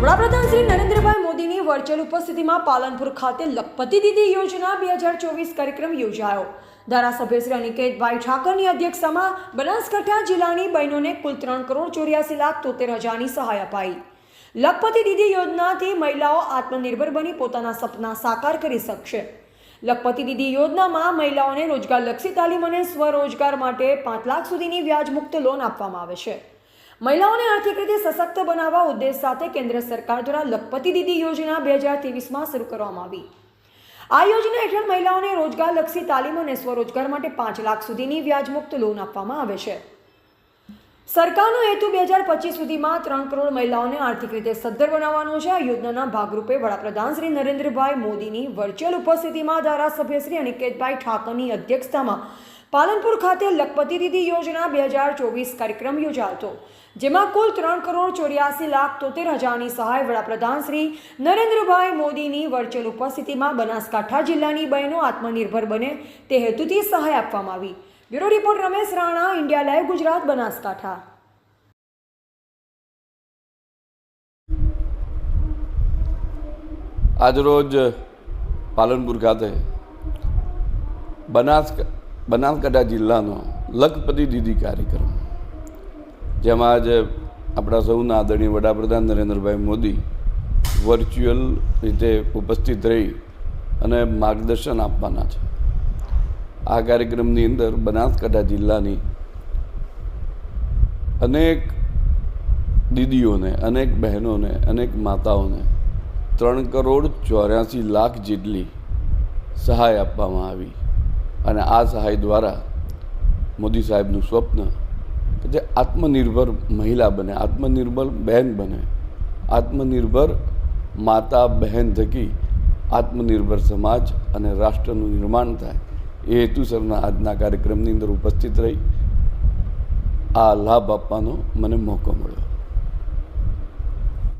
વડાપ્રધાન શ્રી નરેન્દ્રભાઈ મોદીની વર્ચ્યુઅલ ઉપસ્થિતિમાં પાલનપુર ખાતે લખપતિ દીદી યોજના બે હજાર ચોવીસ કાર્યક્રમ યોજાયો. ધારાસભ્ય શ્રી અનિકેતભાઈ ઠાકરની અધ્યક્ષતામાં બનાસકાંઠા જિલ્લાની બહેનોને કુલ ત્રણ કરોડ ચોર્યાસી લાખ તોતેર હજારની સહાય અપાઈ. લખપતિ દીદી યોજનાથી મહિલાઓ આત્મનિર્ભર બની પોતાના સપના સાકાર કરી શકશે. લખપતિ દીદી યોજનામાં મહિલાઓને રોજગારલક્ષી તાલીમ અને સ્વરોજગાર માટે પાંચ લાખ સુધીની વ્યાજમુક્ત લોન આપવામાં આવે છે. મહિલાઓને આર્થિક રીતે સશક્ત બનાવવા ઉદ્દેશ સાથે કેન્દ્ર સરકાર દ્વારા લખપતિ દીદી યોજના બે હજાર ત્રેવીસમાં શરૂ કરવામાં આવી. આ યોજના હેઠળ મહિલાઓને રોજગારલક્ષી તાલીમ અને સ્વરોજગાર માટે પાંચ લાખ સુધીની વ્યાજમુક્ત લોન આપવામાં આવે છે. સરકારનો હેતુ બે હજાર પચીસ સુધીમાં ત્રણ કરોડ મહિલાઓને આર્થિક રીતે સદ્ધર બનાવવાનો છે. આ યોજનાના ભાગરૂપે વડાપ્રધાન શ્રી નરેન્દ્રભાઈ મોદીની વર્ચ્યુઅલ ઉપસ્થિતિમાં ધારાસભ્ય શ્રી અનિકેતભાઈ ઠાકરની અધ્યક્ષતામાં પાલનપુર ખાતે લખપતિ દીદી યોજના બે હજાર ચોવીસ કાર્યક્રમ યોજાયો જેમાં કુલ ત્રણ કરોડ ચોર્યાસી લાખ તોતેર હજારની સહાય વડાપ્રધાન શ્રી નરેન્દ્રભાઈ મોદીની વર્ચ્યુઅલ ઉપસ્થિતિમાં બનાસકાંઠા જિલ્લાની બહેનો આત્મનિર્ભર બને તે હેતુથી સહાય આપવામાં આવી. Bureau report Ramesh Rana, India live, Gujarat, Banaskantha. આજરોજ પાલનપુર ખાતે બનાસ બનાસકાંઠા જિલ્લાનો લખપતિ દીદી કાર્યક્રમ. જેમાં આજે આપણા સૌના આદરણીય વડાપ્રધાન નરેન્દ્રભાઈ મોદી વર્ચ્યુઅલ રીતે ઉપસ્થિત રહી અને માર્ગદર્શન આપવાના છે. આ કાર્યક્રમની અંદર બનાસકાંઠા જિલ્લાની અનેક દીદીઓને, અનેક બહેનોને, અનેક માતાઓને ત્રણ કરોડ ચોર્યાસી લાખ જેટલી સહાય આપવામાં આવી. અને આ સહાય દ્વારા મોદી સાહેબનું સ્વપ્ન કે જે આત્મનિર્ભર મહિલા બને, આત્મનિર્ભર બહેન બને, આત્મનિર્ભર માતા બહેન થકી આત્મનિર્ભર સમાજ અને રાષ્ટ્રનું નિર્માણ થાય. એ હેતુસરના આજના કાર્યક્રમની અંદર ઉપસ્થિત રહી. આ લાભ આપવાનો મને મોકો મળ્યો.